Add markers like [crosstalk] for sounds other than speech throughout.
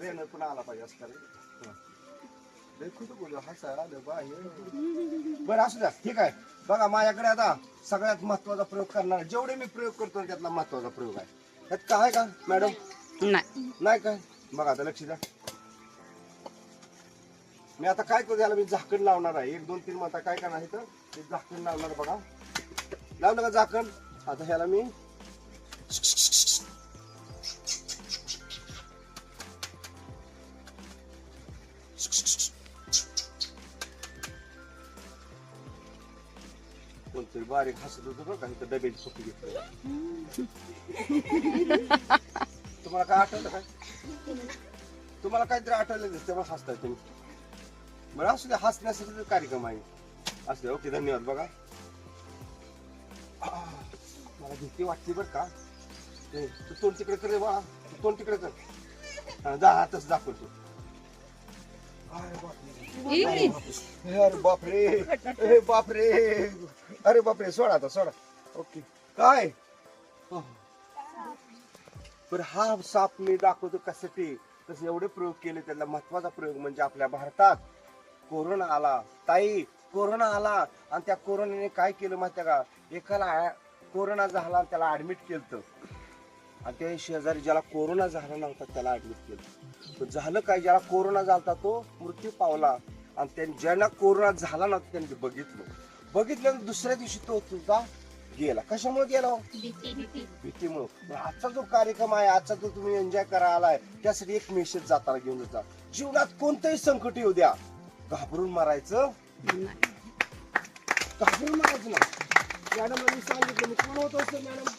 मेहनत पण आला पाहिजे असं करे लय कुठं बोलू हसायला आलं हे. बरं असू द्या ठीक आहे. बघा माझ्याकडे आता सगळ्यात महत्त्वाचा प्रयोग करणार जेवढे मी प्रयोग करतो त्यातला महत्त्वाचा प्रयोग आहे. त्यात काय का मॅडम? नाही. नाही काय? बघा आता लक्ष द्या. मी आता काय करू त्याला मी झाकण लावणार आहे. एक दोन तीन मग आता काय करणार इथं? ते झाकण लावणार आहे बघा. लावलं का झाकण? आता ह्याला मी कोणतरी बारीक हसत होतं बघा का इथं डब्याची सुट्टी घेतली. तुम्हाला काय आठवलं काय? तुम्हाला काहीतरी आठवलं तेव्हा हसताय तुम्ही. बरं असू द्या हसण्यासाठी कार्यक्रम आहे. असू दे ओके धन्यवाद बघा. मला भीती वाटते बरं का. तू तोंड तिकडे कर रे बाळा. तू तोंड तिकडे कर. हा, जा हातच दाखवतो. अरे बापरे. अरे बापरे. अरे बापरे सोडा आता सोडा. ओके. काय? पण हा साप मी दाखवतो कशासाठी? तसे एवढे प्रयोग केले त्यातला महत्त्वाचा प्रयोग म्हणजे आपल्या भारतात कोरोना आला. ताई कोरोना आला. आणि त्या कोरोनाने काय केलं माहिती का? एकाला कोरोना झाला आणि त्याला ऍडमिट केलं आणि त्या शेजारी ज्याला कोरोना झाला नव्हता त्याला ऍडमिट केलं. झालं काय ज्याला कोरोना झाला तो मृत्यू पावला. आणि त्यांनी ज्यांना कोरोना झाला नव्हता त्यांनी बघितलं. बघितल्यानंतर दुसऱ्या दिवशी तो तुझा गेला. कशामुळे गेला हो? भीतीमुळे. भीतीमुळं आजचा जो कार्यक्रम आहे आजचा जो तुम्ही एन्जॉय करायला आलाय त्यासाठी एक मेसेज जाताना घेऊन जाता जीवनात कोणतंही संकट येऊ द्या. घाबरून मारायचं घाबरून मारायचं ना मॅडम मी सांगितलं. मी कोण होतो मॅडम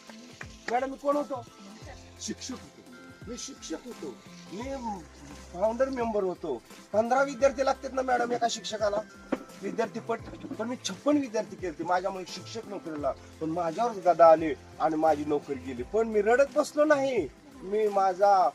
मॅडम मी कोण होतो? शिक्षक होतो. मी शिक्षक होतो. मी फाउंडर मेंबर होतो. पंधरा विद्यार्थी लागतात ना मॅडम एका शिक्षकाला? विद्यार्थी पट पण मी छप्पन विद्यार्थी केले माझ्यामुळे शिक्षक नोकरीला. पण माझ्यावरच गदा आले आणि माझी नोकरी गेली. पण मी रडत बसलो नाही. मी माझा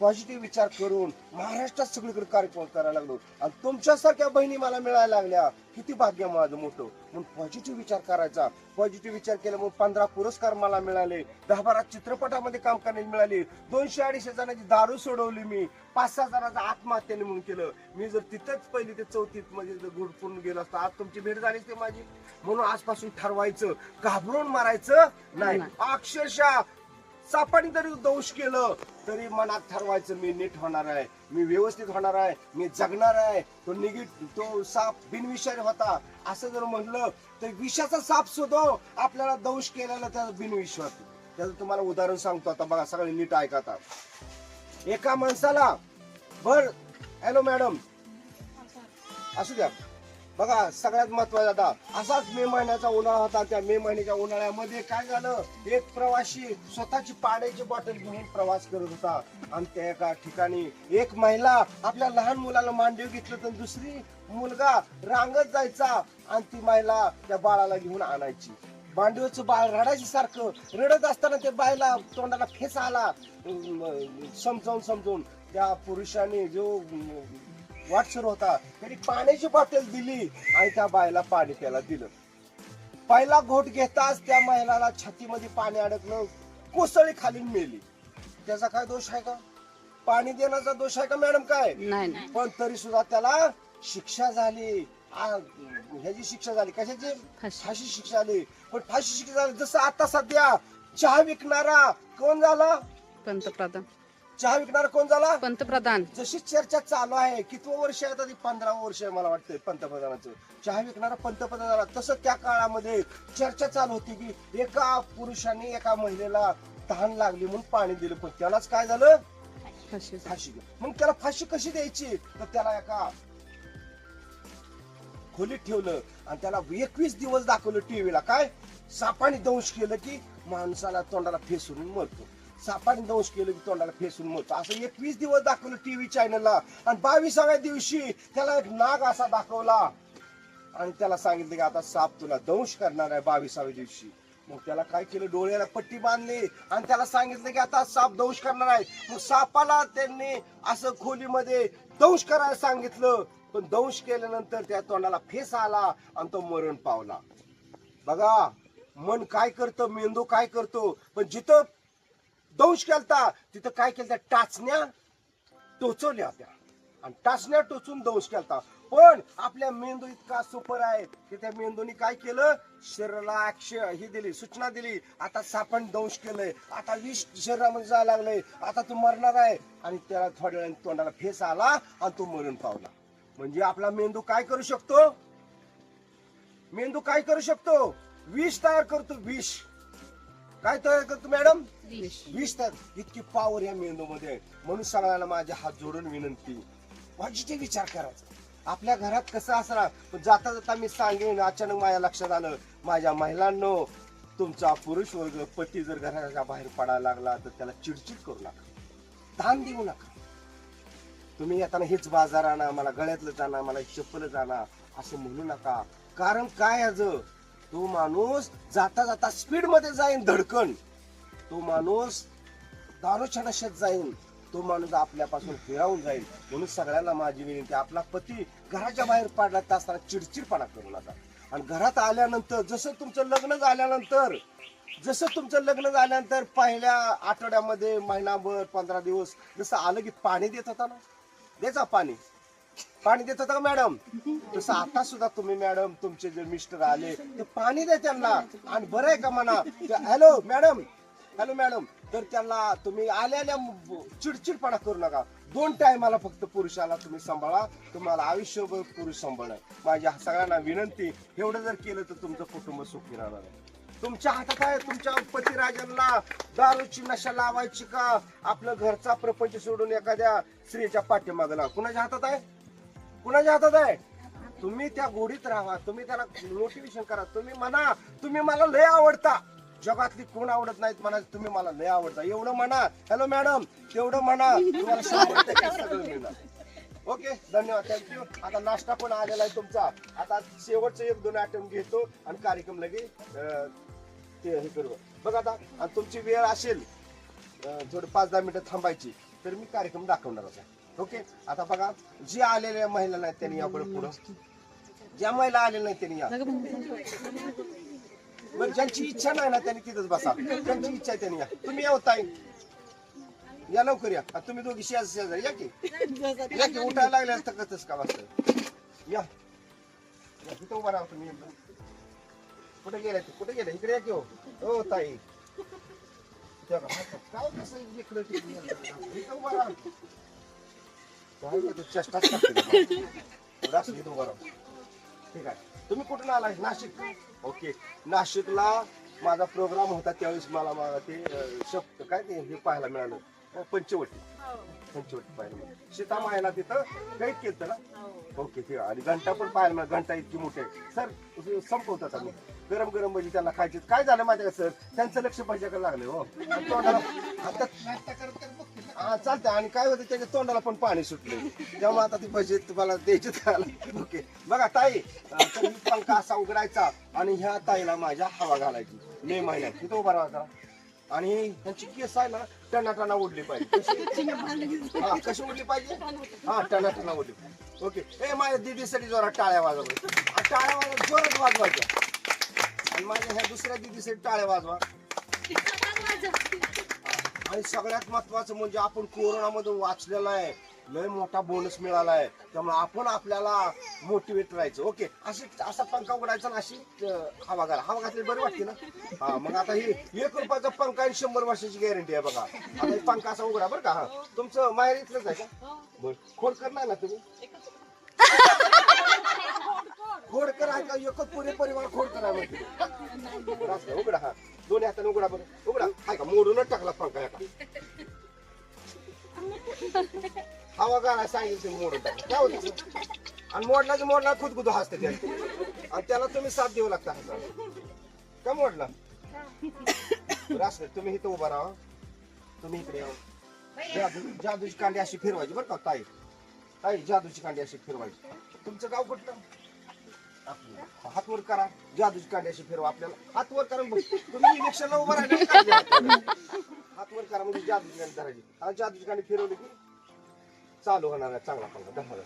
पॉझिटिव्ह विचार करून महाराष्ट्रात सगळीकडे कार्यक्रम करायला लागलो. आणि तुमच्यासारख्या बहिणी मला मिळायला लागल्या. किती भाग्य माझं मोठं. म्हणून पॉझिटिव्ह विचार करायचा. पॉझिटिव्ह विचार केल्यामुळे पंधरा पुरस्कार मला मिळाले. दहा बारा चित्रपटामध्ये काम करण्यास मिळाले. दोनशे अडीचशे जणांची दारू सोडवली मी. पाच सहा जणांचं आत्महत्याने म्हणून केलं. मी जर तिथंच पहिली ते चौथीत म्हणजे जर गुडपून गेलो असतो आज तुमची भेट झाली असते माझी. म्हणून आजपासून ठरवायचं घाबरून मारायचं नाही. अक्षरशः सापाने जरी दोष केलं तरी मनात ठरवायचं मी नीट होणार आहे. मी व्यवस्थित होणार आहे. मी जगणार आहे. तो निगेट तो साप बिनविषारी होता. असं जर म्हणलं तर विषाचा साप सुद्धा आपल्याला दोष केलेला त्याचा बिनविष होतो त्याचं तुम्हाला उदाहरण सांगतो आता. बघा सगळे नीट ऐका आता एका माणसाला बर हॅलो मॅडम. असू द्या. बघा सगळ्यात महत्त्वाचा आता असाच मे महिन्याचा उन्हाळा होता. त्या मे महिन्याच्या उन्हाळ्यामध्ये काय झालं? एक प्रवासी स्वतःची पाण्याची बॉटल घेऊन प्रवास करत होता. आणि त्या एका ठिकाणी एक महिला आपल्या लहान मुलाला मांडीव घेतलं तर दुसरी मुलगा रांगत जायचा आणि ती महिला त्या बाळाला घेऊन आणायची. मांडीवचं बाळ रडायची सारखं. रडत असताना त्या बायला तोंडाला फेस आला. समजावून समजावून त्या पुरुषाने जो वाटसर होता. त्यांनी पाण्याची बॉटल दिली आणि त्या बायला पाणी प्यायला दिलं. पहिला घोट घेताच त्या महिलाला छातीमध्ये पाणी अडकलं कोसळी खाली मेली. त्याचा काय दोष आहे का? पाणी देण्याचा दोष आहे का मॅडम काय? नाही पण तरी सुद्धा त्याला शिक्षा झाली. ह्याची शिक्षा झाली. कशाची? फाशी. फाशी शिक्षा झाली. पण फाशी शिक्षा झाली. जसं आता सध्या चहा विकणारा कोण झाला? पंतप्रधान. चहा विकणारा कोण झाला? पंतप्रधान. जशी चर्चा चालू आहे कितवं वर्ष आहे आता पंधरा वर्ष आहे मला वाटतं पंतप्रधानाचं. चहा विकणारा पंतप्रधान झाला. तसं त्या काळामध्ये चर्चा चालू होती की एका पुरुषाने एका महिलेला तहान लागली म्हणून पाणी दिलं. पण त्यालाच काय झालं? फाशी. फाशी मग त्याला फाशी कशी द्यायची? तर त्याला एका खोलीत ठेवलं आणि त्याला एकवीस दिवस दाखवलं टीव्हीला. काय? सापाने दंश केलं की माणसाला तोंडाला फेसून मरतो. सापाने दंश केलं की तोंडाला फेसून म्हणतो असं एकवीस दिवस दाखवलं टीव्ही चॅनलला आणि बावीसाव्या दिवशी त्याला एक नाग असा दाखवला. आणि त्याला सांगितलं की आता साप तुला दंश करणार आहे बावीसाव्या दिवशी. मग त्याला काय केलं? डोळ्याला पट्टी बांधली. आणि त्याला सांगितलं की आता साप दंश करणार आहे. मग सापाला त्यांनी असं खोलीमध्ये दंश करायला सांगितलं. पण दंश केल्यानंतर त्या तोंडाला फेस आला आणि तो मरण पावला. बघा मन काय करतं मेंदू काय करतो? पण जिथं दंश केलता तिथं काय केलं टाचण्या टोचवल्या होत्या. आणि टाचण्या टोचून दंश केलता. पण आपल्या मेंदू इतका सुपर आहे की त्या मेंदूने काय केलं? शरीराला अक्ष ही दिली सूचना दिली. आता सापण दंश केलंय. आता विष शरीरामध्ये जायला लागलंय. आता तू मरणार आहे. आणि त्याला थोड्या वेळाने तोंडाला फेस आला आणि तो मरण पावला. म्हणजे आपला मेंदू काय करू शकतो? मेंदू काय करू शकतो? विष तयार करतो विष. काय तयार करतो मॅडम? वीस तर इतकी पावर या मेंदूमध्ये. आहे. म्हणून सगळ्यांना माझे हात जोडून विनंती. पॉझिटिव्ह विचार करायचा. आपल्या घरात कसं असणार? पण जाता जाता मी सांगेन अचानक माझ्या लक्षात आलं माझ्या महिलांनो तुमचा पुरुष वर्ग पती जर घराच्या बाहेर पडायला लागला तर त्याला चिडचिड करू नका. ताण देऊ नका. तुम्ही येताना हेच बाजार आणा मला गळ्यातलं आणा मला चप्पलच आणा असं म्हणू नका. कारण काय आज? तो माणूस जाता जाता स्पीडमध्ये जाईन धडकन. तो माणूस दारूच्या जाईन. तो माणूस आपल्यापासून फिरावून जाईल म्हणून सगळ्यांना माझी विनंती आपला पती घराच्या बाहेर पडला तर असताना चिडचिडपणा करू नका. आणि घरात आल्यानंतर जसं तुमचं लग्न झाल्यानंतर जसं तुमचं लग्न झाल्यानंतर पहिल्या आठवड्यामध्ये महिनाभर पंधरा दिवस जसं आलं की पाणी देत होता ना? द्यायचा पाणी. पाणी देत होता का मॅडम? तसं आता सुद्धा तुम्ही मॅडम तुमचे जे मिस्टर आले ते पाणी द्या त्यांना. आणि बरं आहे का म्हणा? Hello madam hello madam. तर त्यांना तुम्ही आल्या आल्या चिडचिडपणा करू नका. दोन टायमाला फक्त पुरुषाला तुम्ही सांभाळा. तुम्हाला आयुष्यभर पुरुष सांभाळणार. माझ्या सगळ्यांना विनंती एवढं जर केलं तर तुमचं कुटुंब सुखी राहणार तुमच्या हातात आहे तुमच्या पतिराजांना दारूची नशा लावायची का? आपलं घरचा प्रपंच सोडून एखाद्या स्त्रीच्या पाठीमागला कुणाच्या हातात आहे? कुणाच्या हातात आहे? तुम्ही त्या गोडीत राहा तुम्ही त्याला मोटिवेशन करा. तुम्ही म्हणा तुम्ही मला लय आवडता. जगातली कोण आवडत नाहीत म्हणा तुम्ही मला लय आवडता. एवढं म्हणा. हॅलो मॅडम तेवढं म्हणा. तुम्हाला शंभर टक्के सगळं मिळणार. ओके धन्यवाद. थँक्यू आता नाश्ता पण आलेला आहे तुमचा. आता शेवटचं एक दोन आयटम घेतो आणि कार्यक्रम लगे ते हे करू. बघ आता आणि तुमची वेळ असेल थोडं पाच दहा मिनिटं थांबायची. तर मी कार्यक्रम दाखवणार होता. ओके? आता बघा जी आलेल्या महिला नाही त्यांनी याकडे पुढं. ज्या महिला आलेल्या नाहीत त्यांनी या. मग ज्यांची इच्छा नाही ना त्यांनी तिथंच बसा. ज्यांची इच्छा आहे त्यांनी या. तुम्ही या होताय या लवकर या. तुम्ही दोघी शेज शेजारी या की? या की? उठायला लागले असतं कसंच का बसतं या. तिथं उभा राहा तुम्ही कुठे गेलाय कुठे गेलाय? इकडे या की हो? हो ताई. काय कसं इकडे इथं उभा राहा. ठीक आहे तुम्ही कुठून आलाय नाशिक ओके नाशिकला माझा प्रोग्राम होता त्यावेळेस मला मला ते शब्द काय ते हे पाहायला मिळालं. पंचवटी. पंचवटी पाहायला मिळालं. सीता मायला तिथं कैद केलं ना? ओके ठीक आहे. आणि घंटा पण पाहायला मिळाला. घंटा इतकी मोठी आहे. सर संपवतात आम्ही गरम गरम भजी त्यांना खायचे काय झालं माहिती का सर? त्यांचं लक्ष पाहिजे लागले हो. तोंडाला आता हा चालतंय. आणि काय होतं त्याच्या तोंडाला पण पाणी सुटले त्यामुळे आता ती भजी तुम्हाला द्यायची ओके. बघा ताई पंखा असा उघडायचा आणि ह्या ताईला माझ्या हवा घालायची. मे महिन्यात. तिथं उभा राहायचा आणि त्यांची केस आहे ना टना उडली पाहिजे. हा कशी उडली पाहिजे? हा टना उडली पाहिजे. ओके. ए माझ्या दिदीसाठी जोरात टाळ्या वाजवा. टाळ्या वाजवा जोरात वाजवायच्या. आणि माझ्या ह्या दुसऱ्या दीदीसाठी टाळ्या वाजवा. आणि सगळ्यात महत्वाचं म्हणजे आपण कोरोनामधून वाचलेला आहे. लय मोठा बोनस मिळाला आहे. त्यामुळे आपण आपल्याला मोटिवेट राहायचं. ओके अशी असा पंखा उघडायचा आणि अशी हवा घाला. हवा घातली बरी वाटते ना? हा मग आता ही एक रुपयाचा पंखा आणि शंभर वर्षाची गॅरंटी आहे बघा. आता हे पंखा असा उघडा बरं का हा. तुमचं माहेर इथलंच आहे का? बर. खोडकर नाही ना तुम्ही? [laughs] खोडकर आहे का? एकच पुरे परिवार खोडकर आहे म्हणते. असं, उघडा हा. दोन्ही हाताने उघडा बरं. उघडा. आहे का? मोडूनच टाकला पंखा एका. हवा गाणा सांगितलं तुम्ही मोडून टाकला. काय होतं? आणि मोडला तर मोडला खुद खुद हसते त्या आणि त्याला तुम्ही साथ देऊ लागता हसा का मोडला? रास तुम्ही इथं उभा राहा. तुम्ही इकडे या. जादू जादूची कांडी अशी फिरवायची बरं का ताई? ताई जादूची कांडी अशी फिरवायची. तुमचं गाव कुठलं? हात वर करा. जादूची कांडी अशी फिरवा आपल्याला. हात वर करा तुम्ही इलेक्शनला उभं राहिले हात वर करा म्हणजे जादूची कांडी धरायची. हा जादूची कांडी फिरवली की चालू होणार आहे चांगला पंखा दहा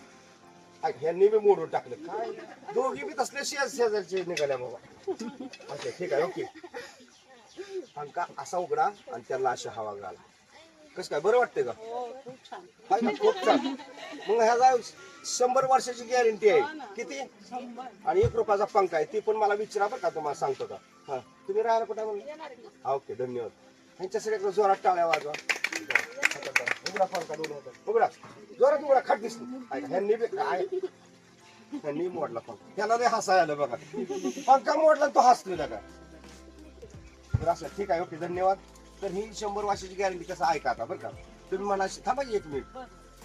ऐक ह्यांनी मी मोडून टाकलं. काय? दोघी बी तसले शेज शेजारचे निघाल्या बाबा. अच्छा ठीक आहे ओके. पंखा असा उघडा आणि त्याला अशा हवा घाला. कसं काय? बरं वाटतंय का? हो खूप छान. हाय ना खूप छान. मग ह्याचा शंभर वर्षाची गॅरंटी आहे. किती? आणि एक रुपयाचा पंखा आहे ती पण मला विचारा बरं का तुम्हाला सांगतो का? हा. तुम्ही राहायला कुठे म्हणून? हा ओके धन्यवाद. ह्यांच्यासाठी एकदा जोरात टाळ्या वाजवा. उघडा पंखा दोन होता उघडा. जोरात उघडा खाट ऐका, ह्यांनी बी काय ह्यांनी मोडला पंखा त्याला नाही हसाय आलं बघा. पंखा मोडला तो हसतोय का? असं ठीक आहे ओके धन्यवाद. तर ही शंभर वर्षाची गॅरंटी कसं ऐका आता बरं का? तुम्ही म्हणा थांबा एक मिनिट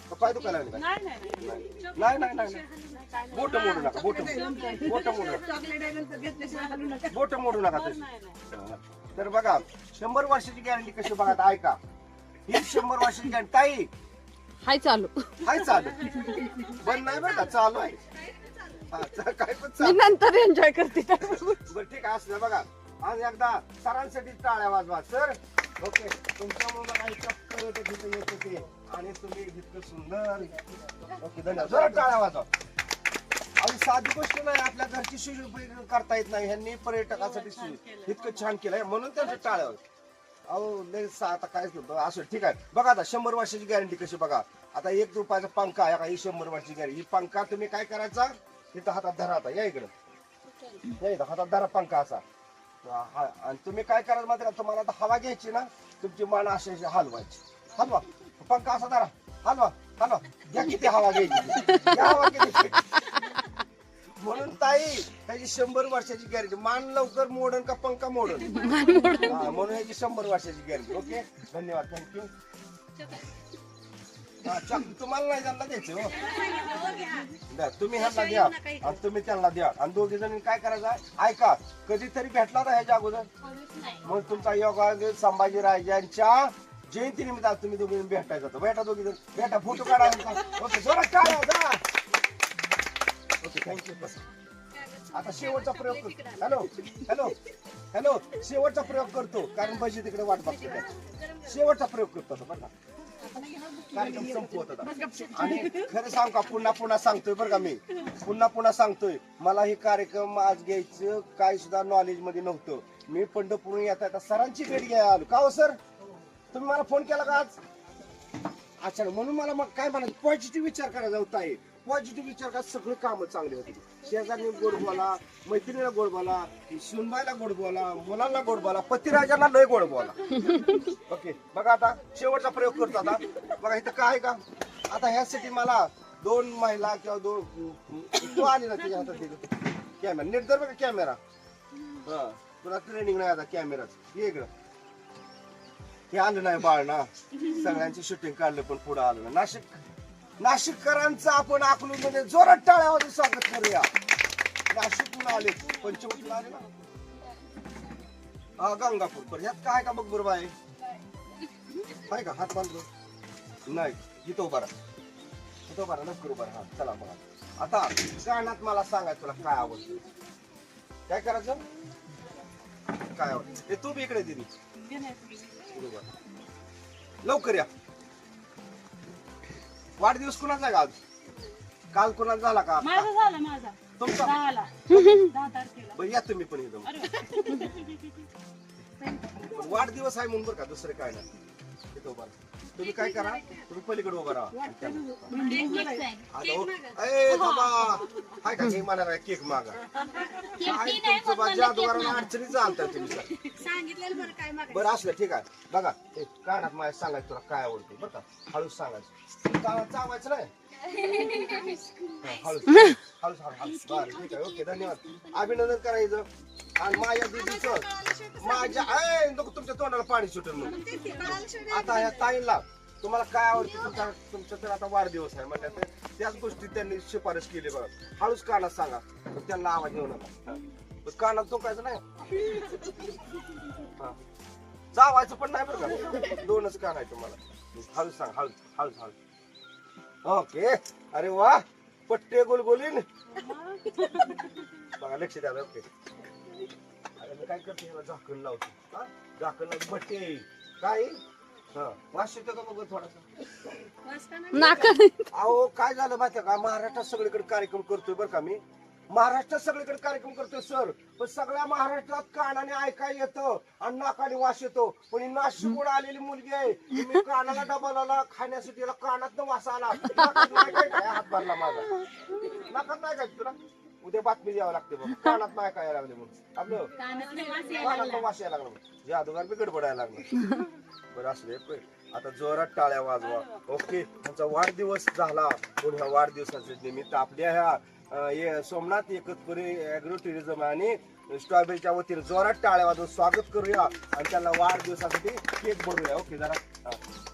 का पाय दुखायला लागले? का? नाही नाही नाही. नाही नाही नाही नाही. बोट मोडू नका बोट बोट मोडू नका. बोट मोडू नका तशी नाही नाही. तर बघा शंभर वर्षाची गॅरंटी कशी बघा आता ऐका. ही शंभर वर्षाची गॅरंटी ताई. हाय चालू. हाय चालू. बंद नाही बरं का? चालू आहे. हा, काय पण मी चालू नंतर एन्जॉय करते. बरं ठीक आहे असलं बघा. आज एकदा सरांसाठी टाळ्या वाजवा सर. ओके तुमच्यामुळे मला इतकं करत तिथं येत होते आणि तुम्ही इतकं सुंदर ओके धन्यवाद. जरा वाजवा. आणि साधी गोष्ट नाही आपल्या घरची उपयोग करता येत नाही. ह्यांनी पर्यटकासाठी सोय इतकं छान केलंय. म्हणून त्यांचं टाळ्या वाजवा. अहो लय सा- आता काय असं ठीक आहे. बघा आता शंभर वर्षाची गॅरंटी कशी बघा. आता एक रुपयाचा पंखा आहे. का ही शंभर वर्षाची गॅरंटी ही पंखा तुम्ही काय करायचा? इथं हातात धरा आता. या इकडं. या इथं हातात धरा पंखा असा. हा- आणि तुम्ही काय करायचं मात्र तुम्हाला आता हवा घ्यायची ना तुमची मान अशी अशी हलवायची. हलवा. पंखा असा धरा. हलवा हलवा. घ्या किती हवा घ्यायची. घ्या हवा किती म्हणून ताई त्याची शंभर वर्षाची गॅरंटी मान लवकर मोडन का पंखा मोडन? हा, म्हणून ह्याची शंभर वर्षाची गॅरंटी ओके? धन्यवाद. थँक्यू तुम्हाला नाही त्यांना द्यायचं हो. द्या, तुम्ही ह्यांना द्या. आणि तुम्ही त्यांना द्या. आणि दोघे जण काय करायचं ऐका कधीतरी भेटला ना ह्याच्या अगोदर? मग तुमचा योगा संभाजी राजांच्या जयंतीनिमित्त आज तुम्ही दोघे जण भेटायचं होतं भेटा दोघे जण. भेटा फोटो काढा ओके काढा ओके थँक्यू बस. आता शेवटचा प्रयोग करतो हॅलो हॅलो हॅलो शेवटचा प्रयोग करतो कारण बशी तिकडे वाट बघते. शेवटचा प्रयोग करतो का? कार्यक्रम संपवत होता आणि खरं सांग का पुन्हा पुन्हा सांगतोय बरं का मी. पुन्हा पुन्हा सांगतोय. मला हे कार्यक्रम आज घ्यायचं काय सुद्धा नॉलेजमध्ये नव्हतं. मी पंढरपूर येता येता सरांची भेट घ्यायला आलो. का हो सर? तुम्ही मला फोन केला का आज? अच्छा म्हणून मला मग काय म्हणायचं? पॉझिटिव्ह विचार करायचा होता आहे. पॉझिटिव्ह विचार करा सगळे कामं चांगली होती. शेजारी गोड बोला मैत्रिणीला गोड बोला सुनबाईला गोड बोला मुलांना गोड बोला पतिराजांना लय गोड बोला. [laughs] ओके बघा आता शेवटचा प्रयोग करतो आता. बघा इथं काय आहे का? आता ह्यासाठी मला दोन महिला किंवा दोन तू आली ना तुझ्या हातात कॅमेरा नीट धर बघा कॅमेरा हा तुला ट्रेनिंग नाही आता कॅमेराच इकडं. हे आलं नाही बाळ ना. सगळ्यांची शूटिंग काढलं पण पुढे आलं नाही. नाशिक. नाशिककरांचं आपण अकलून मध्ये जोरात टाळ्यावर स्वागत करूया. नाशिकहून आले. पंचवटीला आले ना? हा गंगापूर. बरं ह्यात काय का बघ बरोबर आहे का? हात बांधलो. नाही इथं उभा राहा. इथं उभा राहा नक्की उभा राहा. चला बघा आता गाण्यात मला सांगायचं तुला काय आवडतं? काय करायचं? काय आवडतं? हे तू बी इकडे दिली बरोबर लवकर या. वाढदिवस कुणाचा आहे का आज काल कुणाचा झाला का माझा झाला माझा. तुमचा? दहाला. [laughs] दहा तारखेला. बरं या तुम्ही पण एकदम वाढदिवस आहे म्हणून बरं का दुसरे काय नाही. तुम्ही काय करा? तुम्ही पलीकडे उभा राहा. आता हो. ए, बाबा! काय का? केक मागा. केक मागा काय तुमचं बा जादूगाराला अडचणी चालतात तुम्ही सर. सांगितलेलं बरं काय मागायचं. बरं असलं ठीक आहे. बघा ते कानात माझ्या सांगायचं तुला काय आवडते? बरं का? हळूच सांगायचं. कानात चावायचं नाही? ठीक आहे ओके धन्यवाद अभिनंदन करायचं आणि माझ्या दिदीचं माझ्या ऐ नको तुमच्या तोंडाला पाणी सुटेल म्हणून आता ह्या ताईला तुम्हाला काय आवडतं तुमचा तुमचा तर आता वाढदिवस आहे म्हणजे त्याच गोष्टी त्यांनी शिफारस केली बघा हळूच कानात सांगा त्यांना आवाज येऊ नका कानात चुकायचं नाही चावायचं पण नाही बरं का दोनच कान आहे तुम्हाला हळूच सांग हळूच हळूच हळूच ओके. अरे वा पट्टे गोलगोलीन. बघा लक्ष द्या ओके. अरे मी काय करते ह्याला झाकण लावतो. हा? झाकण लावतो बट्टे काय? हा वास येतो का बघ थोडासा? नाका अहो काय झालं माहिती का? महाराष्ट्रात सगळीकडे कार्यक्रम करतोय बरं का मी. महाराष्ट्रात सगळीकडे कार्यक्रम करतोय सर. पण सगळ्या महाराष्ट्रात कानाने ऐकाय येतं आणि नाकाने वास येतो. पण ही नाशिकहून आलेली मुलगी आहे? मी कानाला डबाला खाण्यासाठी याला कानात वास आला. नाकात नाही काय काय हात भरला माझा. नाकात नाही काय तुला? उद्या बातमी द्यावं लागते बघ. कानात नाही काय लागले म्हणून. आपलं? यायला कानात वास यायला लागला जादूगार बी गडबडायला लागला. बरं असले पण आता जोरात टाळ्या वाजवा. ओके? तुमचा वाढदिवस झाला. पण ह्या वाढदिवसाच्या निमित्त आपल्या ह्या सोमनाथ एकतपुरी अॅग्रो टुरिझम आणि स्ट्रॉबेरीच्या वतीने जोरात टाळ्या वाजवून स्वागत करूया. आणि त्यांना वाढदिवसासाठी केक बनवूया. ओके जरा.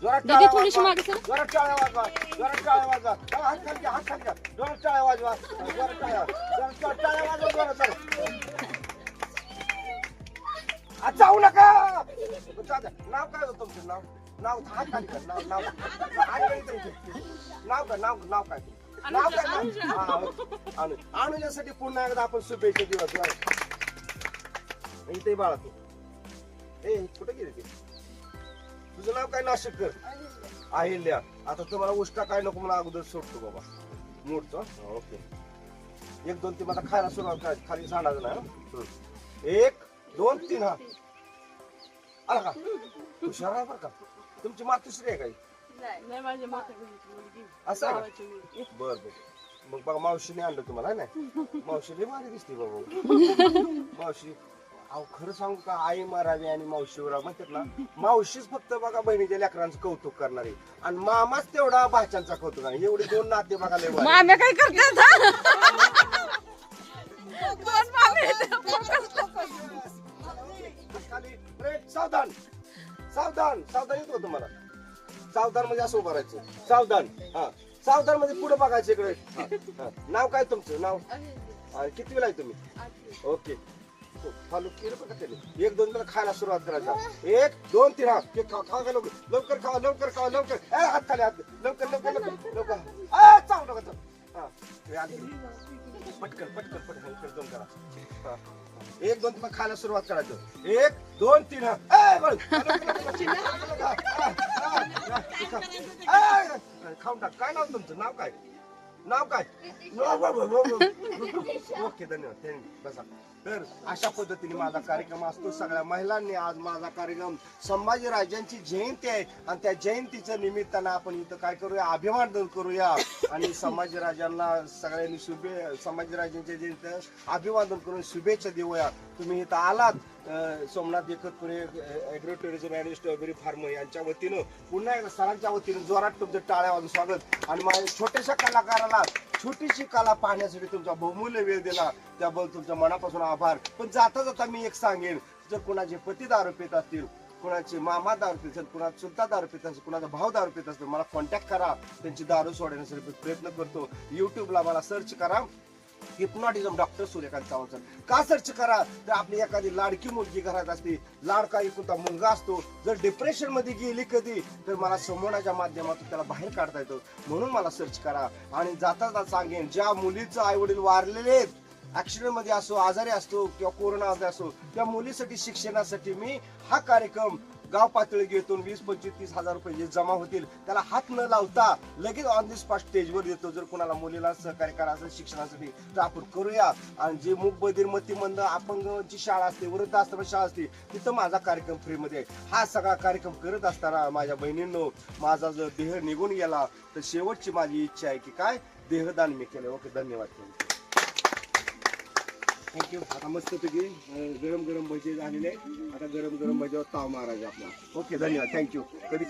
जोरात टाळ्या वाजवा. जोरात टाळ्या वाजवा. जोरात टाळ्या वाजवा. हा, हात खाली घ्या, हात खाली घ्या. जोरात टाळ्या वाजवा. जोरात टाळ्या. जोरात टाळ्या वाजवा जोरात जाऊ नका. नाव काय होतं तुमचं? नाव? नाव हात खाली कर. नाव नाव. नाव काय नाव नाव काय? नाव काय नाव? हा, अनु अनुजासाठी पुन्हा एकदा आपण शुभेच्छा दिवस इथे बाळा तू. ए कुठे गेली ती? तुझं नाव काय नाशिक कर? अहिल्या. आता तुम्हाला उष्टा काय नको मला अगोदर सोडतो बाबा. मोडतो हा, ओके. एक दोन तीन आता खायला सुरुवात करायची खाली सांडायचं नाही हं? हं. एक दोन तीन हा. आला का? हुशार आहे बरं का? तुमची मातुश्री आहे काही नाही माझ्या असं आहे? का? बर बर. मग बघा मावशीने आणलं तुम्हाला है ना? [laughs] मावशीने भारी दिसते बाबा. [laughs] मावशी अहो खरं सांगू का? आई मारावी आणि मावशीवर म्हणतात ना मावशीच फक्त बघा बहिणीच्या लेकरांचं कौतुक करणारी. आणि मामाच तेवढा भाच्यांचा कौतुक आहे. एवढे दोन नाते बघा लय. माम्या काय करतात? [laughs] दोन मामे खाली ब्रेक सावधान. सावधान सावधान येतो का तुम्हाला? सावधान म्हणजे असं उभं राहायचं. सावधान. हा. सावधान म्हणजे पुढे बघायचं इकडे. हा. नाव काय तुमचं? नाव? किती वेळा आहे तुम्ही? ओके. फॉलो केलं बघा त्याने. एक दोन वेळा खायला सुरुवात करायचा. एक दोन तीन. हा. केक खा खा खा लवकर लवकर खावा लवकर खावा लवकर. ए हात खाली हात. लवकर लवकर लवकर लवकर. ए चाव नका चाव हा. आधी. पटकन पटकन पटकन. दोन करा. हा. एक दोन तीन खायला सुरुवात करायचं. एक दोन तीन. हा. ए, खाऊन टाक काय नाव तुमचं नाव काय नाव काय ओके धन्यवाद थँक्यू बसा तर अशा पद्धतीने माझा कार्यक्रम असतो सगळ्या महिलांनी आज माझा कार्यक्रम संभाजी राजांची जयंती आहे आणि त्या जयंतीच्या निमित्तानं आपण इथं काय करूया? अभिवादन करूया. आणि संभाजी राजांना सगळ्यांनी शुभे संभाजी राजांच्या जयंती अभिवादन करून शुभेच्छा देऊया. तुम्ही इथं आलात. Somnath Ekatpure agro tourism and strawberry farm यांच्या वतीनं पुन्हा एकदा सरांच्या वतीनं जोरात तुमचं टाळ्या वाजून स्वागत. आणि माझ्या छोट्याशा कलाकाराला छोटीशी कला पाहण्यासाठी तुमचा बहुमूल्य वेळ दिला. त्याबद्दल तुमच्या मनापासून आभार. पण जाता जाता मी एक सांगेन जर कोणाचे पती दारू पित असतील कुणाचे मामा दारू पित असेल कुणाचा चुलता दारू पित असेल कुणाचा भाऊ दारू पित असेल मला कॉन्टॅक्ट करा. त्यांची दारू सोडण्यासाठी प्रयत्न करतो. युट्यूबला मला सर्च करा. हिप्नॉटिझम डॉक्टर सूर्यकांत सावंत का सर्च करा? तर आपली एखादी लाडकी मुलगी घरात असते लाडका एकुलता मुलगा असतो जर डिप्रेशनमध्ये गेली कधी तर मला समोराच्या माध्यमातून त्याला बाहेर काढता येतं. म्हणून मला सर्च करा. आणि जाता जाता सांगेन ज्या मुलीचं आई वडील वारलेले आहेत ऍक्सिडेंटमध्ये असो आजारी असतो किंवा कोरोना आजारी असो त्या मुलीसाठी शिक्षणासाठी मी हा कार्यक्रम गाव पातळी घेतो वीस पंचवीस तीस हजार रुपये जे जमा होतील त्याला हात न लावता लगेच ऑन दी स्पॉट स्टेजवर येतो. जर कोणाला मुलीला सहकार्य करायचं असेल शिक्षणासाठी तर आपण करूया. आणि जे मूक मतीमंद अपंगची शाळा असते वृद्ध आश्रम शाळा असते तिथं माझा कार्यक्रम फ्रीमध्ये आहे. हा सगळा कार्यक्रम करत असताना माझ्या बहिणींनो माझा जर देह निघून गेला तर शेवटची माझी इच्छा आहे की काय? देहदान मी केलं. ओके धन्यवाद. थँक्यू आता मस्तपैकी गरम गरम भजे झालेले आहेत. आता गरम गरम भजेवर ताव मारायचा आपला. ओके धन्यवाद. थँक्यू कधी